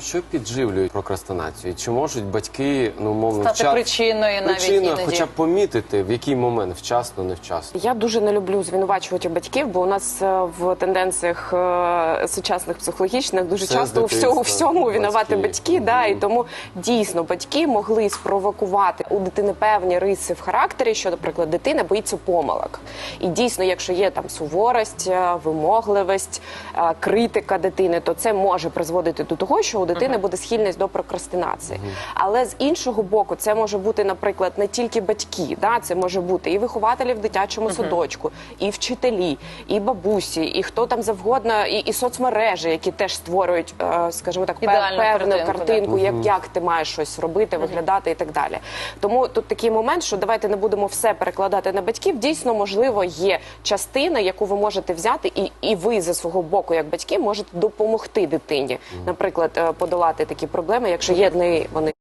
Що підживлює прокрастинацію? Чи можуть батьки ну мовно Стати вча- причиною навіть причиною, іноді. хоча б помітити, в який момент вчасно, невчасно? Я дуже не люблю звинувачувати батьків, бо у нас е, в тенденціях е, сучасних психологічних дуже Все часто у всьому всьому винувати батьки. батьки. Да, і тому дійсно батьки могли спровокувати у дитини певні риси в характері, що, наприклад, дитина боїться помилок. І дійсно, якщо є там суворость, е, вимогливість, критика дитини, то це може призводити до того, що у дитини буде схильність до прокрастинації. Але з іншого боку, це може бути, наприклад, не тільки батьки, да, це може бути і вихователі в дитячому садочку, і вчителі, і бабусі, і хто там завгодно, і, і соцмережі, які теж створюють, е, скажімо так, Ідеальну певну картинку, картинку, да. як, як ти маєш щось робити, виглядати і так далі. Тому тут такий момент, що давайте не будемо все перекладати на батьків. Дійсно, можливо, є частина, яку ви можете взяти, і, і ви за свого боку, як батьки, можете допомогти дитині, наприклад, е, подолати такі проблеми, якщо є вони.